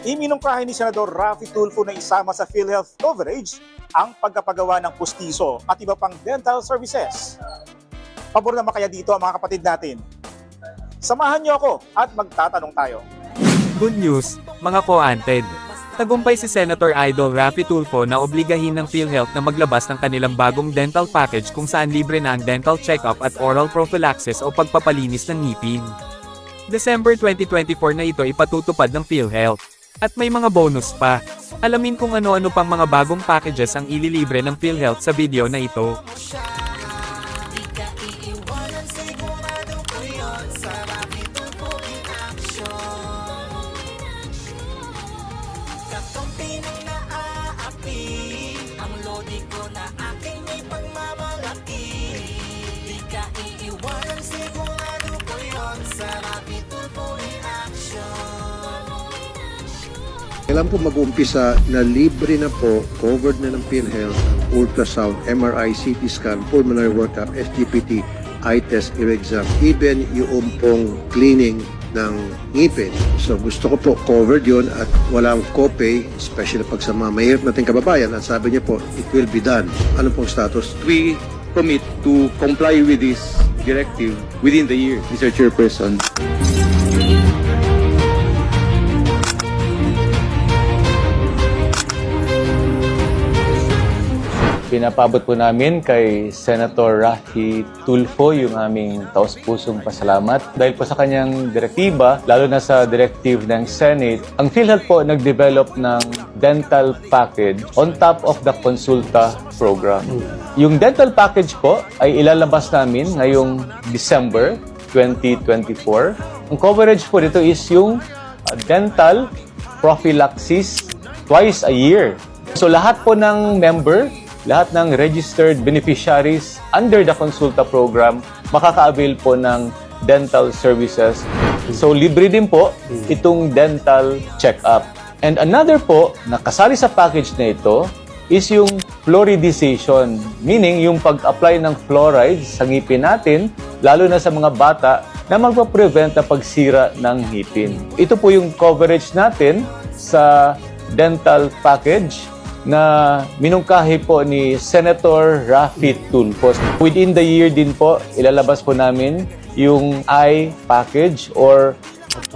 Iminungkahi ni Senador Rafi Tulfo na isama sa PhilHealth coverage ang pagkapagawa ng pustiso at iba pang dental services. Pabor naman kaya dito ang mga kapatid natin. Samahan niyo ako at magtatanong tayo. Good news, mga ko-anted. Tagumpay si Senator Idol Rafi Tulfo na obligahin ng PhilHealth na maglabas ng kanilang bagong dental package kung saan libre na ang dental check-up at oral prophylaxis o pagpapalinis ng ngipin. December 2024 na ito ipatutupad ng PhilHealth. At may mga bonus pa. Alamin kung ano-ano pang mga bagong packages ang ililibre ng PhilHealth sa video na ito. Kailan po mag-uumpisa na libre na po, covered na ng PhilHealth, ultrasound, MRI, CT scan, pulmonary workup, SGPT, eye test, ear exam, even yung pong cleaning ng ngipin. So gusto ko po covered yun at walang copay, especially pag sa mga mahirap nating kababayan. At sabi niya po, it will be done. Ano pong status? we commit to comply with this directive within the year, Mr. Chairperson. Pinapabot po namin kay Senator Rafi Tulfo yung aming taos-pusong pasalamat dahil po sa kanyang direktiba, lalo na sa directive ng Senate, ang PhilHealth po nag-develop ng dental package on top of the consulta program. Yung dental package po ay ilalabas namin ngayong December 2024. Ang coverage po dito is yung uh, dental prophylaxis twice a year. So lahat po ng member lahat ng registered beneficiaries under the Consulta program makaka-avail po ng dental services. So libre din po itong dental check-up. And another po na kasali sa package na ito is yung fluoridization, meaning yung pag-apply ng fluoride sa ngipin natin, lalo na sa mga bata na magpa-prevent na pagsira ng ngipin. Ito po yung coverage natin sa dental package na minungkahi po ni Senator Rafi Tulfo. Within the year din po, ilalabas po namin yung eye package or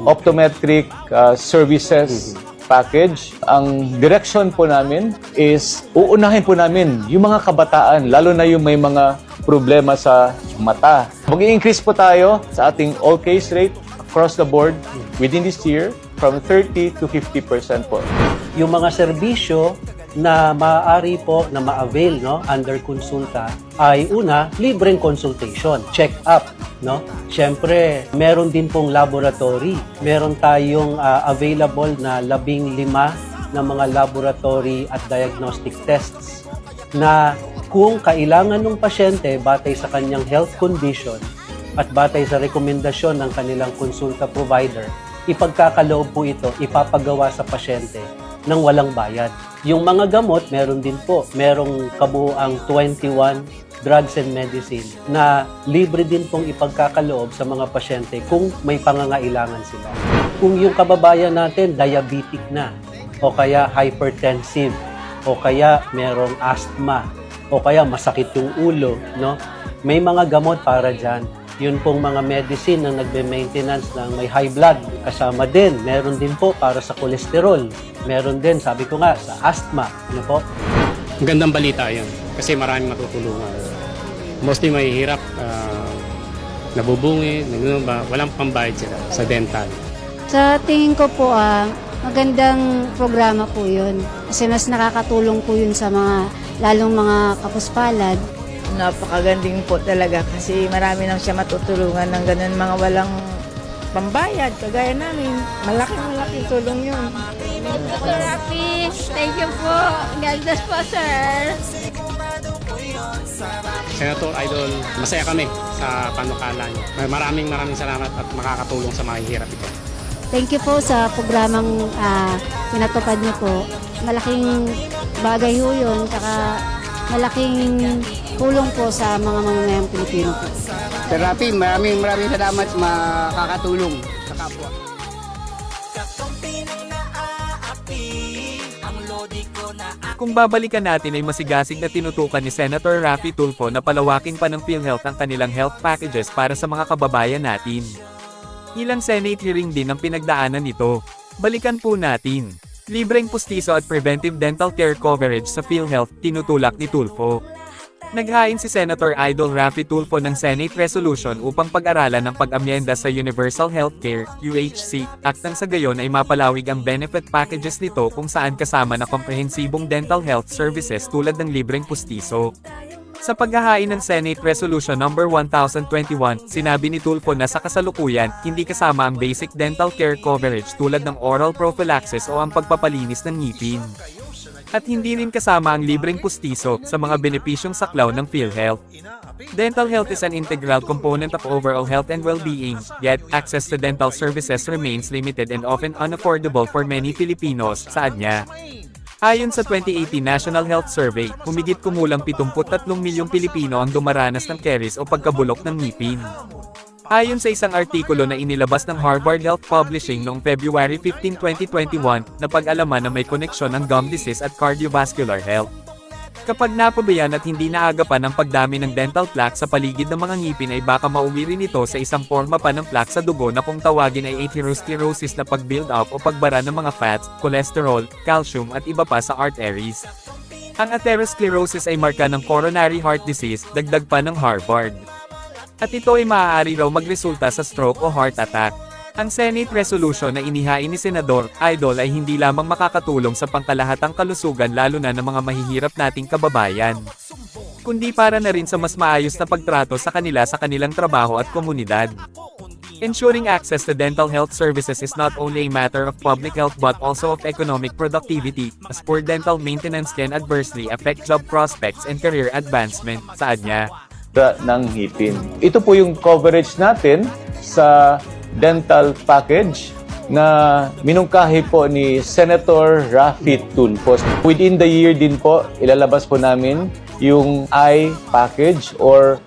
optometric uh, services package. Ang direction po namin is uunahin po namin yung mga kabataan, lalo na yung may mga problema sa mata. Mag-i-increase po tayo sa ating all case rate across the board within this year from 30 to 50% po. yung mga serbisyo na maaari po na ma-avail no under konsulta ay una libreng consultation check up no syempre meron din pong laboratory meron tayong ah, available na labing lima na mga laboratory at diagnostic tests na kung kailangan ng pasyente batay sa kanyang health condition at batay sa rekomendasyon ng kanilang konsulta provider, ipagkakaloob po ito, ipapagawa sa pasyente ng walang bayad. Yung mga gamot, meron din po. Merong kabuuang 21 drugs and medicine na libre din pong ipagkakaloob sa mga pasyente kung may pangangailangan sila. Kung yung kababayan natin diabetic na, o kaya hypertensive, o kaya merong asthma, o kaya masakit yung ulo, no? May mga gamot para dyan. Yun pong mga medicine na nagbe-maintenance ng may high blood. Kasama din, meron din po para sa kolesterol. Meron din, sabi ko nga, sa asthma. Ano po? Ang gandang balita yun kasi maraming matutulungan. Mostly mahihirap, uh, nabubungi, nagnumba, walang pambayad sila sa dental. Sa tingin ko po, ah, magandang programa po yun. Kasi mas nakakatulong po yun sa mga, lalong mga kapuspalad. Napakaganding po talaga kasi marami nang siya matutulungan ng ganun mga walang pambayad kagaya namin. Malaking malaking tulong yun. Sir Rafi, thank you po. God bless po, sir. Senator Idol, masaya kami sa panukala niyo. Maraming maraming salamat at makakatulong sa mahihirap ito. Thank you po sa programang ah, pinatupad niyo po. Malaking bagay ho yun, tsaka malaking tulong po sa mga mamamayang Pilipino po. Sir Rafi, maraming maraming salamat sa makakatulong sa kapwa. Kung babalikan natin ay masigasig na tinutukan ni Senator Raffy Tulfo na palawakin pa ng PhilHealth ang kanilang health packages para sa mga kababayan natin. Ilang Senate hearing din ang pinagdaanan nito. Balikan po natin. Libreng pustiso at preventive dental care coverage sa PhilHealth tinutulak ni Tulfo. Naghain si Senator Idol Raffy Tulfo ng Senate Resolution upang pag-aralan ng pag-amyenda sa Universal Healthcare UHC at nang sa gayon ay mapalawig ang benefit packages nito kung saan kasama na komprehensibong dental health services tulad ng libreng pustiso. Sa paghahain ng Senate Resolution No. 1021, sinabi ni Tulfo na sa kasalukuyan, hindi kasama ang basic dental care coverage tulad ng oral prophylaxis o ang pagpapalinis ng ngipin. At hindi rin kasama ang libreng pustiso sa mga benepisyong saklaw ng PhilHealth. Dental health is an integral component of overall health and well-being, yet access to dental services remains limited and often unaffordable for many Filipinos, saad niya. Ayon sa 2018 National Health Survey, humigit kumulang 73 milyong Pilipino ang dumaranas ng caries o pagkabulok ng ngipin. Ayon sa isang artikulo na inilabas ng Harvard Health Publishing noong February 15, 2021, napag-alaman na may koneksyon ng gum disease at cardiovascular health. Kapag napabayan at hindi naagapan ang pagdami ng dental plaque sa paligid ng mga ngipin ay baka mauwi rin ito sa isang forma pa ng plaque sa dugo na kung tawagin ay atherosclerosis na pag-build up o pagbara ng mga fats, cholesterol, calcium at iba pa sa arteries. Ang atherosclerosis ay marka ng coronary heart disease, dagdag pa ng Harvard. At ito ay maaari raw magresulta sa stroke o heart attack. Ang Senate resolution na inihain ni Senador Idol ay hindi lamang makakatulong sa pangkalahatang kalusugan lalo na ng mga mahihirap nating kababayan. Kundi para na rin sa mas maayos na pagtrato sa kanila sa kanilang trabaho at komunidad. Ensuring access to dental health services is not only a matter of public health but also of economic productivity, as poor dental maintenance can adversely affect job prospects and career advancement, saad niya. Ra- ng ngipin. Ito po yung coverage natin sa dental package na minungkahi po ni Senator Rafi Tulfo. Within the year din po, ilalabas po namin yung eye package or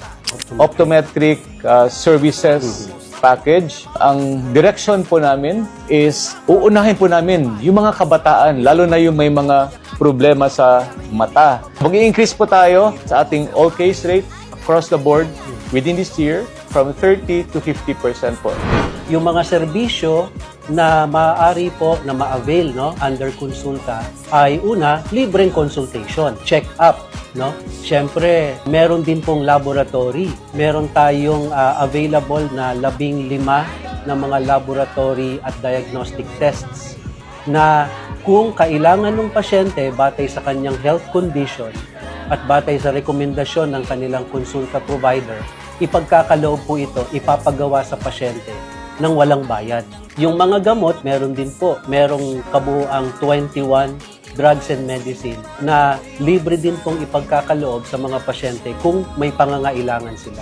optometric uh, services package. Ang direction po namin is uunahin po namin yung mga kabataan, lalo na yung may mga problema sa mata. Mag-i-increase po tayo sa ating all case rate across the board within this year from 30 to 50% po. yung mga serbisyo na maaari po na ma-avail no under konsulta ay una libreng consultation check up no syempre meron din pong laboratory meron tayong ah, available na labing lima na mga laboratory at diagnostic tests na kung kailangan ng pasyente batay sa kanyang health condition at batay sa rekomendasyon ng kanilang konsulta provider, ipagkakaloob po ito, ipapagawa sa pasyente ng walang bayad. Yung mga gamot, meron din po. Merong kabuuang 21 drugs and medicine na libre din pong ipagkakaloob sa mga pasyente kung may pangangailangan sila.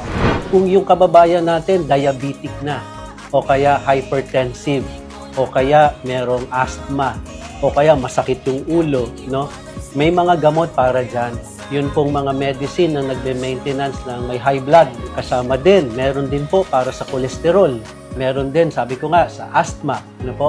Kung yung kababayan natin diabetic na o kaya hypertensive o kaya merong asthma o kaya masakit yung ulo, no? May mga gamot para dyan. Yun pong mga medicine na nagbe-maintenance ng may high blood. Kasama din, meron din po para sa kolesterol. Meron din, sabi ko nga, sa asthma. Ano po?